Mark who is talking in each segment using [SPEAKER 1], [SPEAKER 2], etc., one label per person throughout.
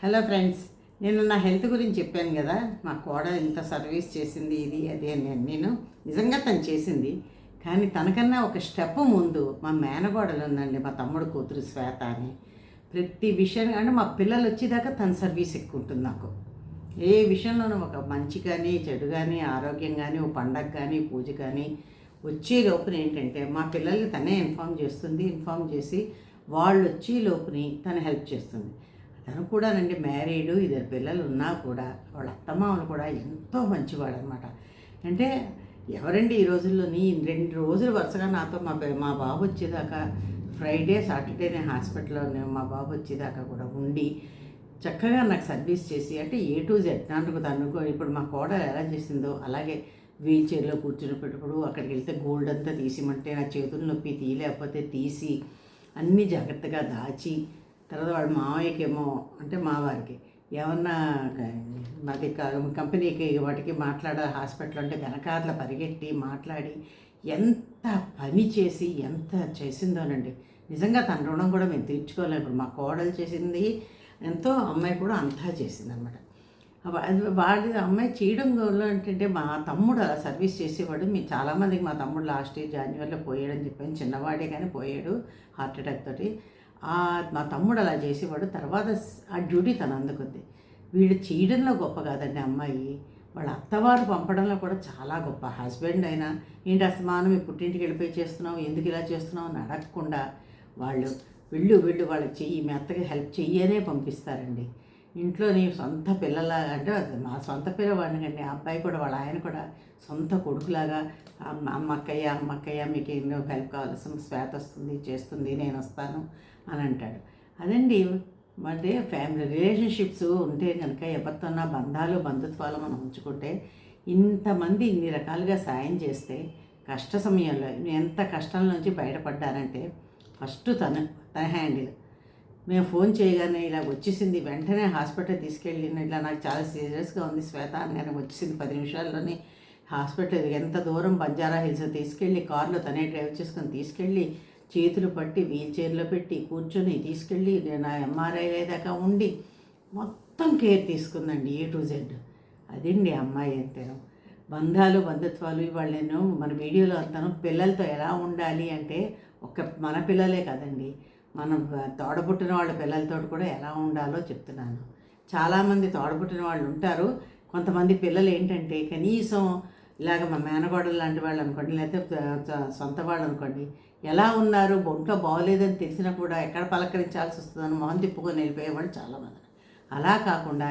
[SPEAKER 1] Hello friends నేను నా health గురించి చెప్పాను కదా మా కోడ ఇంత సర్వీస్ చేసింది ఇది అది అని నేను నిజంగా తను చేసింది. కానీ తనకన్నా ఒక స్టెప్ ముందు మా మేనగోడలు ఉందండి మా తమ్ముడు కూతురు శ్వేత అని. ప్రతి విషయం అంటే మా పిల్లలు వచ్చేదాకా తన సర్వీస్ ఎక్కువ ఉంటుంది నాకు. ఏ విషయంలోనూ ఒక మంచి కానీ చెడు కానీ ఆరోగ్యం కానీ ఓ పండగ కానీ పూజ కానీ వచ్చే లోపున ఏంటంటే మా పిల్లల్ని తనే ఇన్ఫామ్ చేస్తుంది ఇన్ఫామ్ చేసి వాళ్ళు వచ్చే లోపుని తను హెల్ప్ చేస్తుంది. తను కూడానండి మ్యారీడు ఇద్దరు పిల్లలు ఉన్నా కూడా వాళ్ళ అత్తమామలు కూడా ఎంతో మంచివాడు అనమాట అంటే ఎవరండి ఈ రోజుల్లోని? రెండు రోజులు వరుసగా నాతో మా మా బాబు వచ్చేదాకా ఫ్రైడే సాటర్డే నేను హాస్పిటల్లో మా బాబు వచ్చేదాకా కూడా ఉండి చక్కగా నాకు సర్వీస్ చేసి అంటే ఏ టు జెడ్ నాకు తనుకో ఇప్పుడు మా కోడలు ఎలా చేసిందో అలాగే వీల్ చైర్లో కూర్చున్నప్పుడు అక్కడికి వెళ్తే గోల్డ్ అంతా తీసిమంటే నా చేతులు నొప్పి తీయలేకపోతే తీసి అన్నీ జాగ్రత్తగా దాచి తర్వాత వాళ్ళ మామయ్యకి ఏమో అంటే మావారికి ఏమన్నా మాది కంపెనీకి వాటికి మాట్లాడ హాస్పిటల్ అంటే వెనకాతల పరిగెట్టి మాట్లాడి ఎంత పని చేసి ఎంత చేసిందోనండి. నిజంగా తన రుణం కూడా మేము తీర్చుకోలేము. ఇప్పుడు మా కోడలు చేసింది ఎంతో అమ్మాయి కూడా అంతా చేసింది అనమాట వాడి అమ్మాయి చేయడం ఏంటంటే మా తమ్ముడు అలా సర్వీస్ చేసేవాడు. మేము చాలామందికి మా తమ్ముడు లాస్ట్ ఇయర్ జాన్యువరిలో పోయాడని చెప్పాను. చిన్నవాడే కానీ పోయాడు హార్ట్ అటాక్ తోటి. మా తమ్ముడు అలా చేసేవాడు. తర్వాత ఆ డ్యూటీ తను అందుకుంది. వీళ్ళు చేయడంలో గొప్ప కాదండి అమ్మాయి. వాళ్ళ అత్తవారు పంపడంలో కూడా చాలా గొప్ప. హస్బెండ్ అయినా ఏంటి అసమానం? మీ పుట్టింటికి వెళ్ళిపోయి చేస్తున్నావు? ఎందుకు ఇలా చేస్తున్నావు? అని అడగకుండా వాళ్ళు వెళ్ళు వెళ్ళు వాళ్ళకి చెయ్యి మీ అత్తకి హెల్ప్ చెయ్యనే పంపిస్తారండి. ఇంట్లో నీ సొంత పిల్లల అంటే మా సొంత పిల్లవాడిని కండి ఆ అబ్బాయి కూడా వాళ్ళ ఆయన కూడా సొంత కొడుకులాగా అమ్మక్కయ్య అమ్మక్కయ్య మీకు ఎన్నో హెల్ప్ కావాల్సిన శ్వేత వస్తుంది చేస్తుంది నేను వస్తాను. అని అంటాడు. అదండి అంటే ఫ్యామిలీ రిలేషన్షిప్స్ ఉంటే కనుక ఎవరితోన్నా బంధాలు బంధుత్వాలు మనం ఉంచుకుంటే ఇంతమంది ఇన్ని రకాలుగా సాయం చేస్తే కష్ట సమయంలో ఎంత కష్టం నుంచి బయటపడ్డారంటే ఫస్ట్ తను తన హ్యాండిల్. మేము ఫోన్ చేయగానే ఇలా వచ్చేసింది వెంటనే హాస్పిటల్ తీసుకెళ్ళిన ఇట్లా నాకు చాలా సీరియస్గా ఉంది శ్వేత అని వచ్చేసింది పది నిమిషాల్లోనే. హాస్పిటల్ ఎంత దూరం బంజారా హిల్స్ తీసుకెళ్ళి కార్లో తనే డ్రైవ్ చేసుకొని తీసుకెళ్ళి చేతులు పట్టి వీల్చైర్లో పెట్టి కూర్చొని తీసుకెళ్ళి నా ఎంఆర్ఐ దాకా ఉండి మొత్తం కేర్ తీసుకుందండి ఏ టు జెడ్ అదండి అమ్మాయి అంతేను బంధాలు బంధుత్వాలు ఇవాళ నేను మన వీడియోలో అంతాను పిల్లలతో ఎలా ఉండాలి అంటే ఒక మన పిల్లలే కదండి. మనం తోడబుట్టిన వాళ్ళ పిల్లలతో కూడా ఎలా ఉండాలో చెప్తున్నాను. చాలామంది తోడబుట్టిన వాళ్ళు ఉంటారు. కొంతమంది పిల్లలు ఏంటంటే కనీసం ఇలాగ మా మేనగోడలు లాంటి వాళ్ళు అనుకోండి లేకపోతే సొంత వాళ్ళు అనుకోండి ఎలా ఉన్నారు ఒంట్లో బాగోలేదని తెలిసినా కూడా ఎక్కడ పలకరించాల్సి వస్తుందని మొహం తిప్పుకొని వెళ్ళిపోయేవాళ్ళు చాలామంది. అలా కాకుండా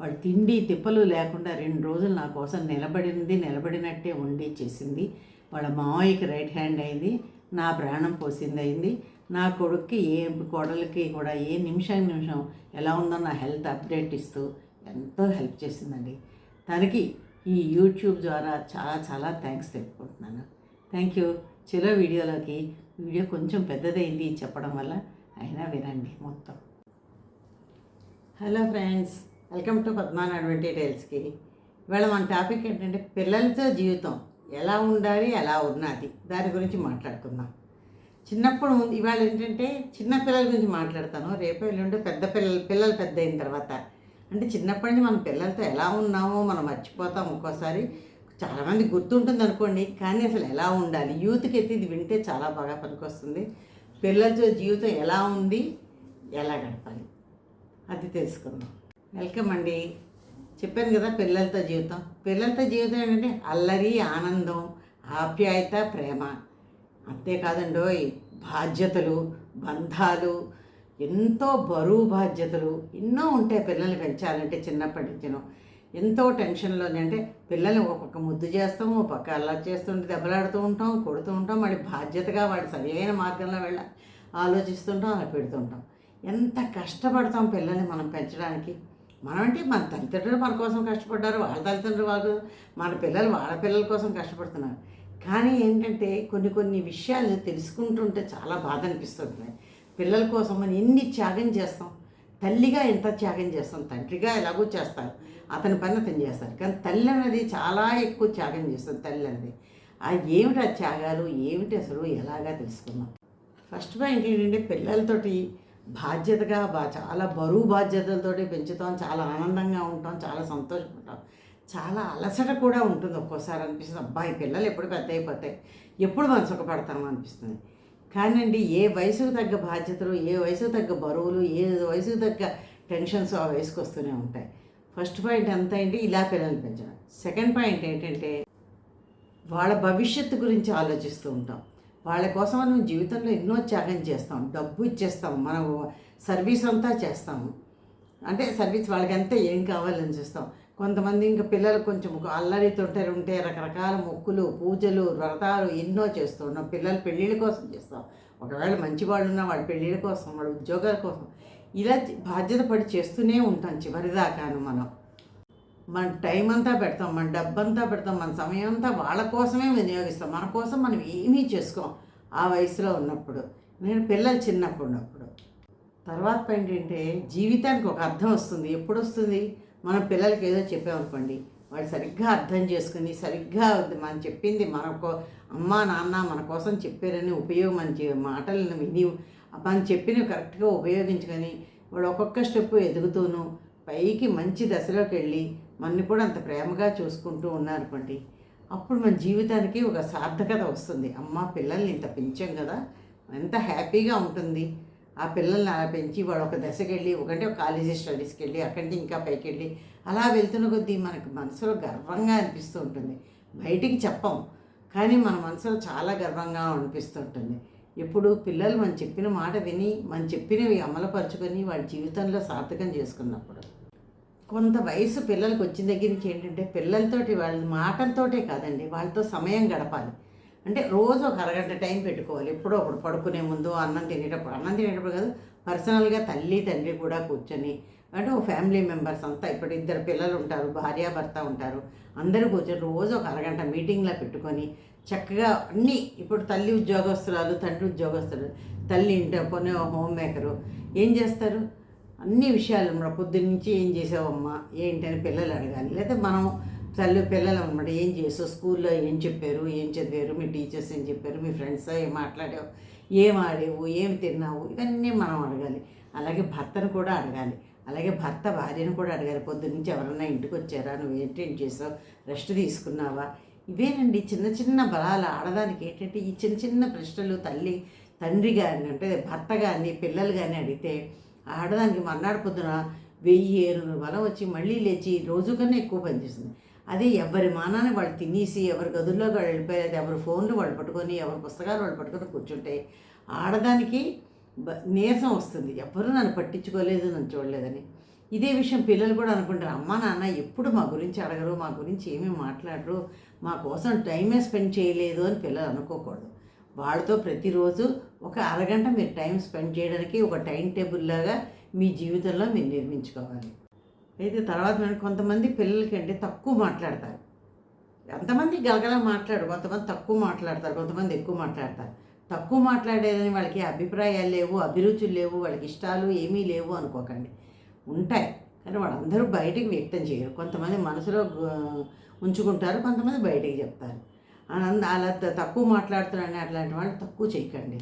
[SPEAKER 1] వాళ్ళు తిండి తిప్పలు లేకుండా రెండు రోజులు నా కోసం నిలబడింది నిలబడినట్టే ఉండి చేసింది. వాళ్ళ మావయ్యకి రైట్ హ్యాండ్ అయింది నా ప్రాణం పోసింది అయింది. నా కొడుక్కి ఏ కోడలికి కూడా ఏ నిమిషం నిమిషం ఎలా ఉందో నా హెల్త్ అప్డేట్ ఇస్తూ ఎంతో హెల్ప్ చేసిందండి. తనకి ఈ యూట్యూబ్ ద్వారా చాలా చాలా థ్యాంక్స్ తెలుపుకుంటున్నాను. Thank you. చిరో వీడియోలోకి వీడియో కొంచెం పెద్దదైంది చెప్పడం వల్ల అయినా వినండి మొత్తం. Hello friends welcome to Padman అడ్వెంటీ టైల్స్కి ఇవాళ మన టాపిక్ ఏంటంటే పిల్లలతో జీవితం ఎలా ఉండాలి ఎలా ఉన్నది? దాని గురించి మాట్లాడుకుందాం. చిన్నప్పుడు ముందు ఇవాళ ఏంటంటే చిన్న పిల్లల గురించి మాట్లాడతాను. రేపు ఎల్లుండి పెద్ద పిల్లలు పిల్లలు పెద్ద అయిన తర్వాత. అంటే చిన్నప్పటి నుంచి మన పిల్లలతో ఎలా ఉన్నామో మనం మర్చిపోతాం ఒక్కోసారి. చాలామంది గుర్తుంటుంది అనుకోండి కానీ అసలు ఎలా ఉండాలి? యూత్కి అయితే ఇది వింటే చాలా బాగా పనికొస్తుంది. పిల్లలతో జీవితం ఎలా ఉంది? ఎలా గడపాలి? అది తెలుసుకుందాం. వెల్కమ్ అండి. చెప్పాను కదా పిల్లలతో జీవితం. పిల్లలతో జీవితం ఏంటంటే అల్లరి ఆనందం ఆప్యాయత ప్రేమ. అంతేకాదండోయ్ బాధ్యతలు బంధాలు ఎంతో బరువు బాధ్యతలు ఎన్నో ఉంటాయి పిల్లల్ని పెంచాలంటే చిన్నప్పటి నుంచినో. ఎంతో టెన్షన్లోనే అంటే పిల్లల్ని ఒక పక్క ముద్దు చేస్తాం ఒక పక్క అల్లరి చేస్తుంటే దెబ్బలాడుతూ ఉంటాం కొడుతూ ఉంటాం మళ్ళీ బాధ్యతగా వాడి సరైన మార్గంలో వెళ్ళ ఆలోచిస్తుంటాం అలా పెడుతుంటాం ఎంత కష్టపడతాం పిల్లల్ని మనం పెంచడానికి? మనం అంటే మన తల్లిదండ్రులు మన కోసం కష్టపడ్డారు వాళ్ళ తల్లిదండ్రులు వాళ్ళు మన పిల్లలు వాళ్ళ పిల్లల కోసం కష్టపడుతున్నారు. కానీ ఏంటంటే కొన్ని కొన్ని విషయాలు తెలుసుకుంటుంటే చాలా బాధ అనిపిస్తుంది పిల్లల కోసం మనం ఎన్ని త్యాగం చేస్తాం? తల్లిగా ఎంత త్యాగం చేస్తాం? తండ్రిగా ఎలాగో చేస్తాను అతని పని అతను చేస్తారు. కానీ తల్లి అనేది చాలా ఎక్కువ త్యాగం చేస్తుంది తల్లి అనేది. ఆ ఏమిటి ఆ త్యాగాలు? ఏమిటి అసలు? ఎలాగా తెలుసుకుందాం. ఫస్ట్ పాయింట్ ఏంటంటే పిల్లలతోటి బాధ్యతగా బా చాలా బరువు బాధ్యతలతోటి పెంచుతాం. చాలా ఆనందంగా ఉంటాం. చాలా సంతోషపడతాం. చాలా అలసట కూడా ఉంటుంది ఒక్కోసారి అనిపిస్తుంది. అబ్బాయి పిల్లలు ఎప్పుడు పెద్ద అయిపోతాయి. ఎప్పుడు మనం సుఖపడతాం అనిపిస్తుంది. కానండి ఏ వయసుకు తగ్గ బాధ్యతలు ఏ వయసుకు తగ్గ బరువులు ఏ వయసుకు తగ్గ టెన్షన్స్ ఆ వయసుకు వస్తూనే ఉంటాయి. ఫస్ట్ పాయింట్ ఎంత ఏంటి ఇలా పిల్లల్ని పెంచడం. సెకండ్ పాయింట్ ఏంటంటే వాళ్ళ భవిష్యత్తు గురించి ఆలోచిస్తూ ఉంటాం. వాళ్ళ కోసం మనం జీవితంలో ఎన్నో త్యాగం చేస్తాం. డబ్బు ఇచ్చేస్తాం. మనం సర్వీస్ అంతా చేస్తాము. అంటే సర్వీస్ వాళ్ళకి అంతా ఏం కావాలని చూస్తాం. కొంతమంది ఇంకా పిల్లలు కొంచెం అల్లరి తొట్టెలు ఉంటే రకరకాల మొక్కులు పూజలు వ్రతాలు ఎన్నో చేస్తూ ఉన్నాం. పిల్లలు పెళ్ళిళ్ళ కోసం చేస్తాం. ఒకవేళ మంచి వాళ్ళు ఉన్నా వాళ్ళ పెళ్ళిళ్ళ కోసం వాళ్ళ ఉద్యోగాల కోసం. ఇలా బాధ్యత పడి చేస్తూనే ఉంటాం చివరిదాకాను మనం. మన టైం అంతా పెడతాం మన డబ్బంతా పెడతాం మన సమయం అంతా వాళ్ళ కోసమే వినియోగిస్తాం. మన కోసం మనం ఏమీ చేసుకోం ఆ వయసులో ఉన్నప్పుడు. నేను పిల్లలు చిన్నప్పుడు ఉన్నప్పుడు. తర్వాత పాయింట్ ఏంటంటే జీవితానికి ఒక అర్థం వస్తుంది. ఎప్పుడు వస్తుంది? మనం పిల్లలకి ఏదో చెప్పామనుకోండి వాళ్ళు సరిగ్గా అర్థం చేసుకుని సరిగ్గా మనం చెప్పింది మనకు అమ్మ నాన్న మన కోసం చెప్పారని ఉపయోగం మంచి మాటలను విని మనం చెప్పినవి కరెక్ట్గా ఉపయోగించుకొని వాడు ఒక్కొక్క స్టెప్ ఎదుగుతూను పైకి మంచి దశలోకి వెళ్ళి మనని కూడా అంత ప్రేమగా చూసుకుంటూ ఉన్నారనుకోండి అప్పుడు మన జీవితానికి ఒక సార్థకత వస్తుంది. అమ్మ పిల్లల్ని ఇంత పెంచాం కదా ఎంత హ్యాపీగా ఉంటుంది. ఆ పిల్లల్ని అలా పెంచి వాడు ఒక దశకి వెళ్ళి ఒకటే ఒక కాలేజీ స్టడీస్కి వెళ్ళి అక్కడి నుంచి ఇంకా పైకి వెళ్ళి అలా వెళ్తున్న కొద్దీ మనకు మనసులో గర్వంగా అనిపిస్తూ ఉంటుంది. బయటికి చెప్పం కానీ మన మనసులో చాలా గర్వంగా అనిపిస్తుంటుంది. ఎప్పుడు పిల్లలు మనం చెప్పిన మాట విని మనం చెప్పినవి అమలుపరుచుకొని వాళ్ళ జీవితంలో సార్థకం చేసుకున్నప్పుడు. కొంత వయసు పిల్లలకు వచ్చిన దగ్గర నుంచి ఏంటంటే పిల్లలతోటి వాళ్ళ మాటలతోటే కాదండి వాళ్ళతో సమయం గడపాలి. అంటే రోజు ఒక అరగంట టైం పెట్టుకోవాలి. ఎప్పుడో ఒకడు పడుకునే ముందు అన్నం తినేటప్పుడు అన్నం తినేటప్పుడు కాదు పర్సనల్గా తల్లి తండ్రి కూడా కూర్చొని అంటే ఒక ఫ్యామిలీ మెంబర్స్ అంతా ఇప్పుడు ఇద్దరు పిల్లలు ఉంటారు భార్య భర్త ఉంటారు అందరూ కూర్చొని రోజు ఒక అరగంట మీటింగ్లా పెట్టుకొని చక్కగా అన్నీ ఇప్పుడు తల్లి ఉద్యోగస్తురాలు తండ్రి ఉద్యోగస్తులు తల్లి ఇంటర్ కొనే హోమ్ మేకరు ఏం చేస్తారు? అన్ని విషయాలు పొద్దున్నుంచి ఏం చేసావమ్మా? ఏంటని పిల్లలు అడగాలి. లేదా మనం తల్లి పిల్లలు అనమాట ఏం చేసావు స్కూల్లో ఏం చెప్పారు? ఏం చదివారు? మీ టీచర్స్ ఏం చెప్పారు? మీ ఫ్రెండ్స్? ఏం మాట్లాడావు? ఏం ఆడేవు? ఏం తిన్నావు? ఇవన్నీ మనం అడగాలి. అలాగే భర్తను కూడా అడగాలి. అలాగే భర్త భార్యను కూడా అడగాలి. పొద్దున్నుంచి ఎవరన్నా ఇంటికి వచ్చారా? నువ్వు ఏంటేం చేసావు? రెస్ట్ తీసుకున్నావా? ఇవేనండి చిన్న చిన్న బలాలు ఆడదానికి ఏంటంటే ఈ చిన్న చిన్న ప్రశ్నలు తల్లి తండ్రి కానీ అంటే భర్త కానీ పిల్లలు కానీ అడిగితే ఆడదానికి మర్నాడు పొద్దున వెయ్యి ఏరు బలం వచ్చి మళ్ళీ లేచి రోజు కన్నా ఎక్కువ పనిచేస్తుంది. అదే ఎవరి మానాన్ని వాళ్ళు తినేసి ఎవరి గదుల్లో వాళ్ళు వెళ్ళిపోయేది ఎవరి ఫోన్లు వాళ్ళు పట్టుకొని ఎవరి పుస్తకాలు వాళ్ళు పట్టుకొని కూర్చుంటే ఆడదానికి బ- నీరసం వస్తుంది. ఎవరు నన్ను పట్టించుకోలేదు నన్ను చూడలేదని. ఇదే విషయం పిల్లలు కూడా అనుకుంటారు. అమ్మా నాన్న ఎప్పుడు మా గురించి అడగరు మా గురించి ఏమీ మాట్లాడరు మా కోసం టైమే స్పెండ్ చేయలేదు అని పిల్లలు అనుకోకూడదు. వాళ్ళతో ప్రతిరోజు ఒక అరగంట మీరు టైం స్పెండ్ చేయడానికి ఒక టైం టేబుల్ లాగా మీ జీవితంలో మీరు నిర్మించుకోవాలి. అయితే తర్వాత కొంతమంది పిల్లలకి అంటే తక్కువ మాట్లాడతారు. ఎంతమంది గలగల మాట్లాడు కొంతమంది తక్కువ మాట్లాడతారు కొంతమంది ఎక్కువ మాట్లాడతారు. తక్కువ మాట్లాడేదని వాళ్ళకి అభిప్రాయాలు లేవు అభిరుచులు లేవు వాళ్ళకి ఇష్టాలు ఏమీ లేవు అనుకోకండి. ఉంటాయి. కానీ వాళ్ళందరూ బయటికి వ్యక్తం చేయరు. కొంతమంది మనసులో ఉంచుకుంటారు కొంతమంది బయటికి చెప్తారు. అనంద అలా తక్కువ మాట్లాడుతున్నారని అట్లాంటి వాళ్ళు తక్కువ చేయకండి.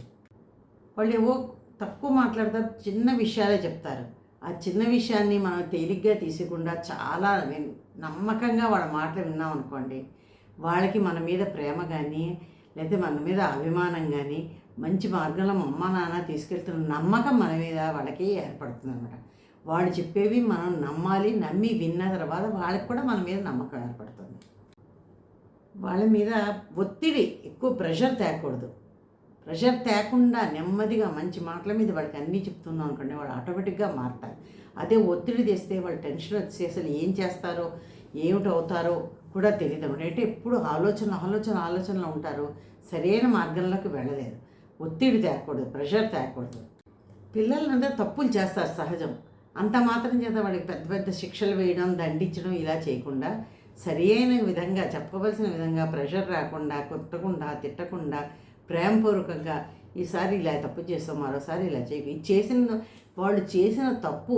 [SPEAKER 1] వాళ్ళు ఏవో తక్కువ మాట్లాడతారు చిన్న విషయాలే చెప్తారు. ఆ చిన్న విషయాన్ని మనం తేలిగ్గా తీసకుండా చాలా నమ్మకంగా వాళ్ళ మాటలు విన్నాం అనుకోండి వాళ్ళకి మన మీద ప్రేమ కానీ లేకపోతే మన మీద అభిమానం కానీ మంచి మార్గంలో మా అమ్మ నాన్న తీసుకెళ్తున్న నమ్మకం మన మీద వాళ్ళకి ఏర్పడుతుంది అనమాట వాళ్ళు చెప్పేవి మనం నమ్మాలి నమ్మి విన్న తర్వాత వాళ్ళకి కూడా మన మీద నమ్మకం ఏర్పడుతుంది. వాళ్ళ మీద ఒత్తిడి ఎక్కువ ప్రెషర్ తేకూడదు. ప్రెషర్ తేకుండా నెమ్మదిగా మంచి మాటల మీద వాళ్ళకి అన్నీ చెప్తున్నాం అనుకోండి వాళ్ళు ఆటోమేటిక్గా మారుతారు. అదే ఒత్తిడి తెస్తే వాళ్ళు టెన్షన్ వచ్చి అసలు ఏం చేస్తారో ఏమిటి అవుతారో కూడా తెలియదు అన్నమాట అంటే ఎప్పుడు ఆలోచన ఆలోచన ఆలోచనలో ఉంటారు. సరైన మార్గంలోకి వెళ్ళలేరు ఒత్తిడి తేకూడదు ప్రెషర్ తేకూడదు. పిల్లలందరూ తప్పులు చేస్తారు సహజం. అంత మాత్రం చేత వాడికి పెద్ద పెద్ద శిక్షలు వేయడం దండించడం ఇలా చేయకుండా సరైన విధంగా చెప్పవలసిన విధంగా ప్రెషర్ రాకుండా కొట్టకుండా తిట్టకుండా ప్రేమపూర్వకంగా ఈసారి ఇలా తప్పు చేస్తాం మరోసారి ఇలా చేయి ఇది చేసిన వాళ్ళు చేసిన తప్పు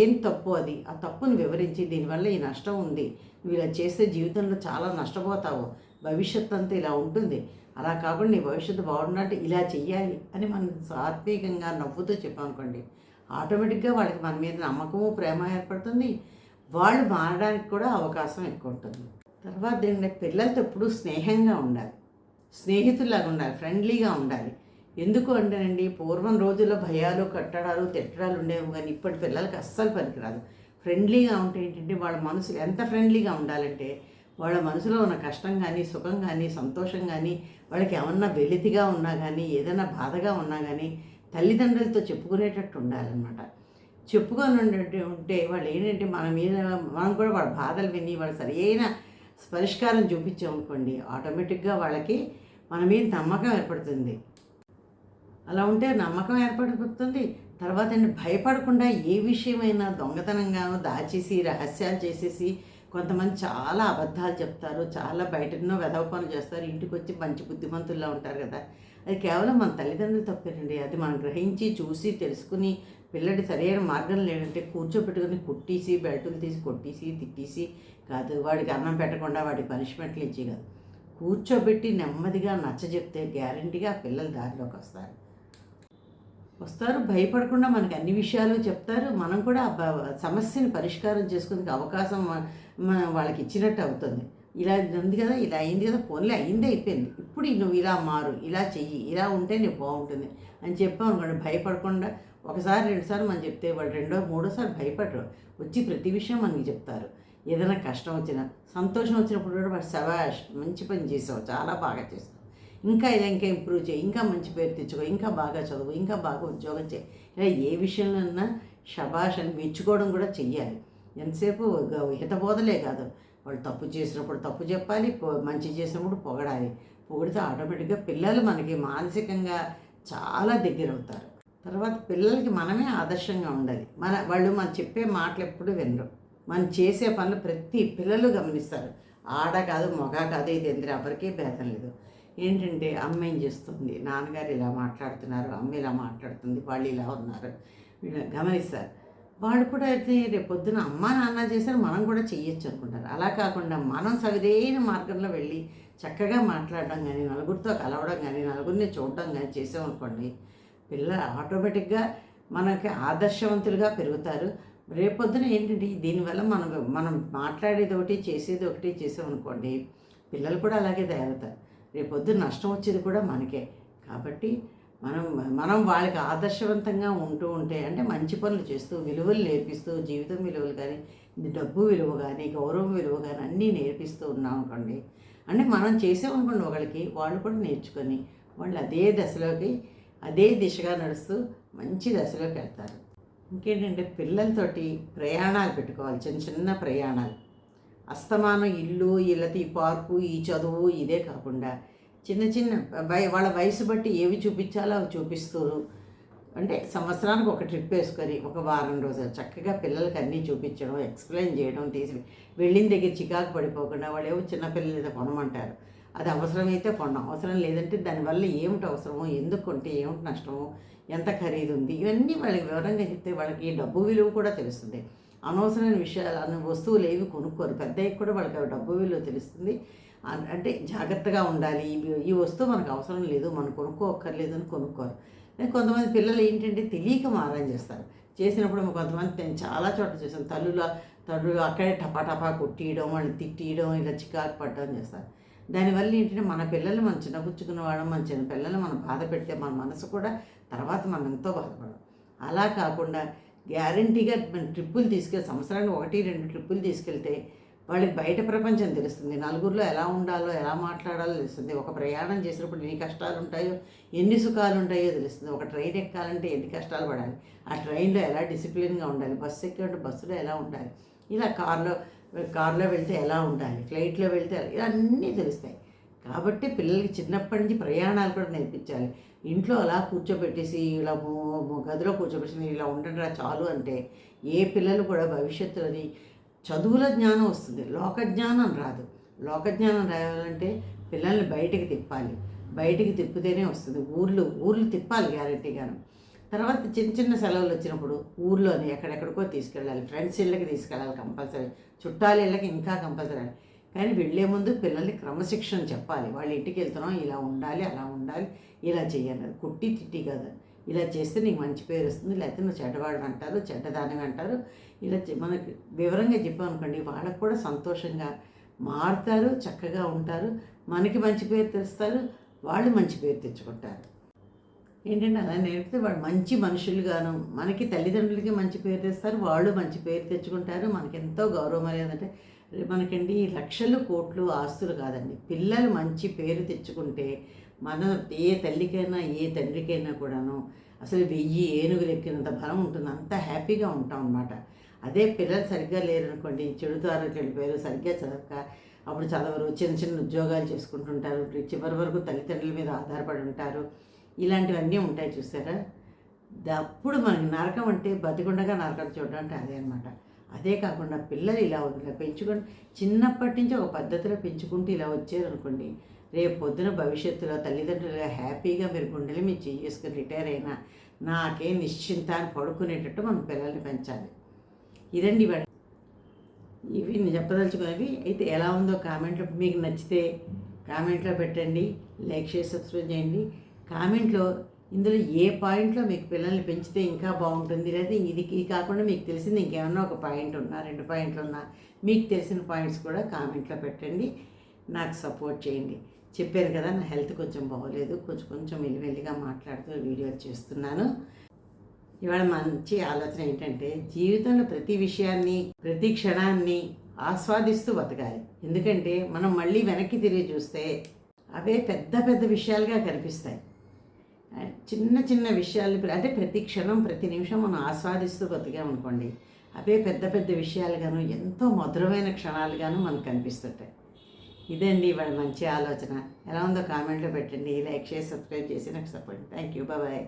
[SPEAKER 1] ఏం తప్పు అది? ఆ తప్పును వివరించి దీనివల్ల ఈ నష్టం ఉంది. నువ్వు ఇలా చేస్తే జీవితంలో చాలా నష్టపోతావు. భవిష్యత్తు అంతా ఇలా ఉంటుంది. అలా కాకుండా నీ భవిష్యత్తు బాగుండాలంటే ఇలా చెయ్యాలి అని మనం సాత్వికంగా నవ్వుతూ చెప్పామనుకోండి ఆటోమేటిక్గా వాళ్ళకి మన మీద నమ్మకము ప్రేమ ఏర్పడుతుంది. వాళ్ళు మారడానికి కూడా అవకాశం ఎక్కువ ఉంటుంది. తర్వాత ఏంటంటే పిల్లలతో ఎప్పుడూ స్నేహంగా ఉండాలి. స్నేహితుల్లాగా ఉండాలి ఫ్రెండ్లీగా ఉండాలి. ఎందుకు అంటేనండి పూర్వం రోజుల్లో భయాలు కట్టడాలు తిట్టడాలు ఉండేవి కానీ ఇప్పటి పిల్లలకి అస్సలు పనికిరాదు. ఫ్రెండ్లీగా ఉంటే ఏంటంటే వాళ్ళ మనసు ఎంత ఫ్రెండ్లీగా ఉండాలంటే వాళ్ళ మనసులో ఉన్న కష్టం కానీ సుఖం కానీ సంతోషం కానీ వాళ్ళకి ఏమన్నా వెలితిగా ఉన్నా కానీ ఏదైనా బాధగా ఉన్నా కానీ తల్లిదండ్రులతో చెప్పుకునేటట్టు ఉండాలన్నమాట. చెప్పుకొని ఉండే ఉంటే వాళ్ళు ఏంటంటే మన మీద మనం కూడా వాళ్ళ బాధలు విని వాళ్ళు సరైన పరిష్కారం చూపించామనుకోండి ఆటోమేటిక్గా వాళ్ళకి మన మీద నమ్మకం ఏర్పడుతుంది. అలా ఉంటే నమ్మకం ఏర్పడిపోతుంది. తర్వాత ఏంటి భయపడకుండా ఏ విషయమైనా దొంగతనంగానో దాచేసి రహస్యాలు చేసేసి కొంతమంది చాలా అబద్ధాలు చెప్తారు చాలా బయటనో వెధవ పనులు చేస్తారు ఇంటికి వచ్చి మంచి బుద్ధిమంతుల్లా ఉంటారు కదా. అది కేవలం మన తల్లిదండ్రులు తప్పేనండి. అది మనం గ్రహించి చూసి తెలుసుకుని పిల్లడి సరైన మార్గం లేదంటే కూర్చోబెట్టుకుని కుట్టేసి బెల్టులు తీసి కొట్టేసి తిట్టేసి కాదు. వాడికి అన్నం పెట్టకుండా వాడికి పనిష్మెంట్లు ఇచ్చి కాదు కూర్చోబెట్టి నెమ్మదిగా నచ్చ చెప్తే గ్యారంటీగా పిల్లలు దారిలోకి వస్తారు. వస్తారు. భయపడకుండా మనకి అన్ని విషయాలు చెప్తారు. మనం కూడా ఆ సమస్యని పరిష్కారం చేసుకునే అవకాశం మన వాళ్ళకి ఇచ్చినట్టు అవుతుంది. ఇలా ఉంది కదా ఇలా అయింది కదా పోన్లే అయింది అయిపోయింది. ఇప్పుడు నువ్వు ఇలా మారు ఇలా చెయ్యి ఇలా ఉంటే నీకు బాగుంటుంది అని చెప్పాం అనుకోండి భయపడకుండా ఒకసారి రెండుసార్లు మనం చెప్తే వాళ్ళు రెండో మూడోసారి భయపడరు. వచ్చి ప్రతి విషయం మనకి చెప్తారు. ఏదైనా కష్టం వచ్చినా సంతోషం వచ్చినప్పుడు కూడా వాడు సవాష్ మంచి పని చేసావు చాలా బాగా చేసావు. ఇంకా ఇలా ఇంకా ఇంప్రూవ్ చేయి ఇంకా మంచి పేరు తెచ్చుకో ఇంకా బాగా చదువు ఇంకా బాగా ఉద్యోగం చేయి. ఇలా ఏ విషయంలో షబాష్ అని మెచ్చుకోవడం కూడా చెయ్యాలి. ఎంతసేపు హితబోధలే కాదు. వాళ్ళు తప్పు చేసినప్పుడు తప్పు చెప్పాలి మంచి చేసినప్పుడు పొగడాలి. పొగిడితే ఆటోమేటిక్గా పిల్లలు మనకి మానసికంగా చాలా దగ్గర అవుతారు తర్వాత పిల్లలకి మనమే ఆదర్శంగా ఉండాలి. మన వాళ్ళు మనం చెప్పే మాటలు ఎప్పుడు వినరు. మనం చేసే పనులు ప్రతి పిల్లలు గమనిస్తారు. ఆడ కాదు మగ కాదు ఇది ఎందుకు? ఎవరికీ భేదం లేదు. ఏంటంటే అమ్మ ఏం చేస్తుంది? నాన్నగారు ఇలా మాట్లాడుతున్నారు అమ్మ ఇలా మాట్లాడుతుంది వాళ్ళు ఇలా ఉన్నారు. గమనిస్తారు. వాళ్ళు కూడా అయితే రేపు పొద్దున అమ్మ నాన్న చేశారు మనం కూడా చెయ్యొచ్చు అనుకుంటారు. అలా కాకుండా మనం సవిదైన మార్గంలో వెళ్ళి చక్కగా మాట్లాడడం కానీ నలుగురితో కలవడం కానీ నలుగురిని చూడడం కానీ చేసామనుకోండి పిల్లలు ఆటోమేటిక్గా మనకి ఆదర్శవంతులుగా పెరుగుతారు. రేపొద్దున ఏంటంటే దీనివల్ల మనం మనం మాట్లాడేది ఒకటి చేసేది ఒకటి చేసామనుకోండి పిల్లలు కూడా అలాగే తయారవుతారు. రేపొద్దున నష్టం వచ్చేది కూడా మనకే. కాబట్టి మనం మనం వాళ్ళకి ఆదర్శవంతంగా ఉంటూ ఉంటే అంటే మంచి పనులు చేస్తూ విలువలు నేర్పిస్తూ జీవితం విలువలు కానీ డబ్బు విలువ కానీ గౌరవం విలువ కానీ అన్నీ నేర్పిస్తూ ఉన్నాం అనుకోండి అంటే మనం చేసామనుకోండి ఒకళ్ళకి వాళ్ళు కూడా నేర్చుకొని వాళ్ళు అదే దశలోకి అదే దిశగా నడుస్తూ మంచి దశలోకి వెళ్తారు. ఇంకేంటంటే పిల్లలతోటి ప్రయాణాలు పెట్టుకోవాలి చిన్న చిన్న ప్రయాణాలు. అస్తమానం ఇల్లు ఇళ్ళతి పార్కు ఈ చదువు ఇదే కాకుండా చిన్న చిన్న వాళ్ళ వయసు బట్టి ఏవి చూపించాలో అవి చూపిస్తూ అంటే సంవత్సరానికి ఒక ట్రిప్ వేసుకొని ఒక వారం రోజులు చక్కగా పిల్లలకి అన్నీ చూపించడం ఎక్స్ప్లెయిన్ చేయడం తీసి వెళ్ళిన దగ్గర చికాకు పడిపోకుండా వాళ్ళు ఏవో చిన్నపిల్లలు కొనమంటారు. అది అవసరమైతే కొన్నాం. అవసరం లేదంటే దానివల్ల ఏమిటి అవసరమో ఎందుకు కొంటే ఏమిటి నష్టమో ఎంత ఖరీదు ఉంది? ఇవన్నీ వాళ్ళకి వివరంగా చెప్తే వాళ్ళకి డబ్బు విలువ కూడా తెలుస్తుంది. అనవసరమైన విషయాలు అన్న వస్తువులు ఏవి కొనుక్కోరు. పెద్దయ్యకి కూడా వాళ్ళకి డబ్బు విలువ తెలుస్తుంది. అంటే జాగ్రత్తగా ఉండాలి. ఈ వస్తువు మనకు అవసరం లేదు. మనం కొనుక్కోక్కర్లేదు అని కొనుక్కోరు. కొంతమంది పిల్లలు ఏంటంటే తెలియక మారం చేస్తారు. చేసినప్పుడు కొంతమంది నేను చాలా చోట్ల చేశాను. తల్లుల తల్లులు అక్కడే టపా టపా కొట్టియడం వాళ్ళని తిట్టియడం ఇలా చికాకు పడడం చేస్తారు. దానివల్ల ఏంటంటే మన పిల్లలు మనం చిన్నపుచ్చుకున్న వాళ్ళం మన చిన్న పిల్లలు మనం బాధ పెడితే మన మనసు కూడా తర్వాత మనం ఎంతో బాధపడం అలా కాకుండా గ్యారంటీగా మన ట్రిప్పులు తీసుకెళ్ళి సంవత్సరానికి ఒకటి రెండు ట్రిప్పులు తీసుకెళ్తే వాళ్ళకి బయట ప్రపంచం తెలుస్తుంది. నలుగురిలో ఎలా ఉండాలో ఎలా మాట్లాడాలో తెలుస్తుంది. ఒక ప్రయాణం చేసినప్పుడు ఎన్ని కష్టాలు ఉంటాయో ఎన్ని సుఖాలు ఉంటాయో తెలుస్తుంది. ఒక ట్రైన్ ఎక్కాలంటే ఎన్ని కష్టాలు పడాలి? ఆ ట్రైన్లో ఎలా డిసిప్లిన్గా ఉండాలి? బస్సు ఎక్కేటప్పుడు బస్సులో ఎలా ఉండాలి? ఇలా కార్లో కారులో వెళ్తే ఎలా ఉండాలి ఫ్లైట్లో వెళ్తే ఇవన్నీ తెలుస్తాయి. కాబట్టి పిల్లలకి చిన్నప్పటి నుంచి ప్రయాణాలు కూడా నేర్పించాలి. ఇంట్లో అలా కూర్చోబెట్టేసి ఇలా గదిలో కూర్చోబెట్టేసి ఇలా ఉండండిరా చాలు అంటే ఏ పిల్లలు కూడా భవిష్యత్తులోని చదువుల జ్ఞానం వస్తుంది. లోక జ్ఞానం రాదు. లోక జ్ఞానం రావాలంటే పిల్లల్ని బయటికి తిప్పాలి. బయటికి తిప్పితేనే వస్తుంది. ఊర్లు ఊర్లు తిప్పాలి గ్యారెంటీగాను. తర్వాత చిన్న చిన్న సెలవులు వచ్చినప్పుడు ఊర్లోనే ఎక్కడెక్కడికో తీసుకెళ్ళాలి. ఫ్రెండ్స్ ఇళ్ళకి తీసుకెళ్ళాలి కంపల్సరీ. చుట్టాల ఇళ్ళకి ఇంకా కంపల్సరీ. కానీ వెళ్ళే ముందు పిల్లల్ని క్రమశిక్షణ చెప్పాలి. వాళ్ళ ఇంటికి వెళ్తున్నాం ఇలా ఉండాలి అలా ఉండాలి ఇలా చేయాలి కుట్టి తిట్టి కదా. ఇలా చేస్తే నీకు మంచి పేరు వస్తుంది లేకపోతే నువ్వు చెడ్డవాడు అంటారు చెడ్డదాని అంటారు. ఇలా మనకి వివరంగా చెప్పామనుకోండి వాళ్ళకు కూడా సంతోషంగా మారుతారు చక్కగా ఉంటారు. మనకి మంచి పేరు తెస్తారు వాళ్ళు మంచి పేరు తెచ్చుకుంటారు. ఏంటంటే అలా నేర్పితే వాళ్ళు మంచి మనుషులుగాను మనకి తల్లిదండ్రులకి మంచి పేరు తెస్తారు వాళ్ళు మంచి పేరు తెచ్చుకుంటారు మనకి ఎంతో గౌరవం అనేది అంటే మనకండి లక్షలు కోట్లు ఆస్తులు కాదండి. పిల్లలు మంచి పేరు తెచ్చుకుంటే మన ఏ తల్లికైనా ఏ తండ్రికైనా కూడాను అసలు వెయ్యి ఏనుగులు ఎక్కినంత బలం ఉంటుంది. అంత హ్యాపీగా ఉంటాం అన్నమాట. అదే పిల్లలు సరిగ్గా లేరనుకోండి చెడు దారికి వెళ్ళిపోయారు సరిగ్గా చదవక అప్పుడు చదవరు చిన్న చిన్న ఉద్యోగాలు చేసుకుంటుంటారు చివరి వరకు తల్లిదండ్రుల మీద ఆధారపడి ఉంటారు. ఇలాంటివన్నీ ఉంటాయి చూసారా? అప్పుడు మనకి నరకం అంటే బతికుండగా నరకం చూడడం అంటే అదే అనమాట అదే కాకుండా పిల్లలు ఇలా ఇలా పెంచుకొని చిన్నప్పటి నుంచి ఒక పద్ధతిలో పెంచుకుంటూ ఇలా వచ్చారనుకోండి రేపు పొద్దున భవిష్యత్తులో తల్లిదండ్రులుగా హ్యాపీగా మీరు గుండెలు మీరు చేసుకుని రిటైర్ అయినా నాకేం నిశ్చింత అని పడుకునేటట్టు మనం పిల్లల్ని పెంచాలి. ఇదండి ఇవి నేను చెప్పదలుచుకునేవి అయితే ఎలా ఉందో కామెంట్లో మీకు నచ్చితే కామెంట్లో పెట్టండి లైక్ చేసి సబ్స్క్రైబ్ చేయండి. కామెంట్లో ఇందులో ఏ పాయింట్లో మీకు పిల్లల్ని పెంచితే ఇంకా బాగుంటుంది? లేదా ఇది ఇది కాకుండా మీకు తెలిసింది ఇంకేమన్నా ఒక పాయింట్ ఉన్నా రెండు పాయింట్లు ఉన్నా మీకు తెలిసిన పాయింట్స్ కూడా కామెంట్లో పెట్టండి. నాకు సపోర్ట్ చేయండి. చెప్పాను కదా నా హెల్త్ కొంచెం బాగోలేదు. కొంచెం కొంచెం మెల్లిమెల్లిగా మాట్లాడుతూ వీడియోలు చేస్తున్నాను. ఇవాళ మంచి ఆలోచన ఏంటంటే జీవితంలో ప్రతి విషయాన్ని ప్రతి క్షణాన్ని ఆస్వాదిస్తూ బతకాలి. ఎందుకంటే మనం మళ్ళీ వెనక్కి తిరిగి చూస్తే అవే పెద్ద పెద్ద విషయాలుగా కనిపిస్తాయి. చిన్న చిన్న విషయాలు అంటే ప్రతి క్షణం ప్రతి నిమిషం మనం ఆస్వాదిస్తూ బతికామనుకోండి అవే పెద్ద పెద్ద విషయాలుగాను ఎంతో మధురమైన క్షణాలుగాను మనకు కనిపిస్తుంటాయి. ఇదండి ఇవాళ మంచి ఆలోచన. ఎలా ఉందో కామెంట్లో పెట్టండి. లైక్ చేసి సబ్స్క్రైబ్ చేసి నాకు సపోర్ట్. Thank you bye.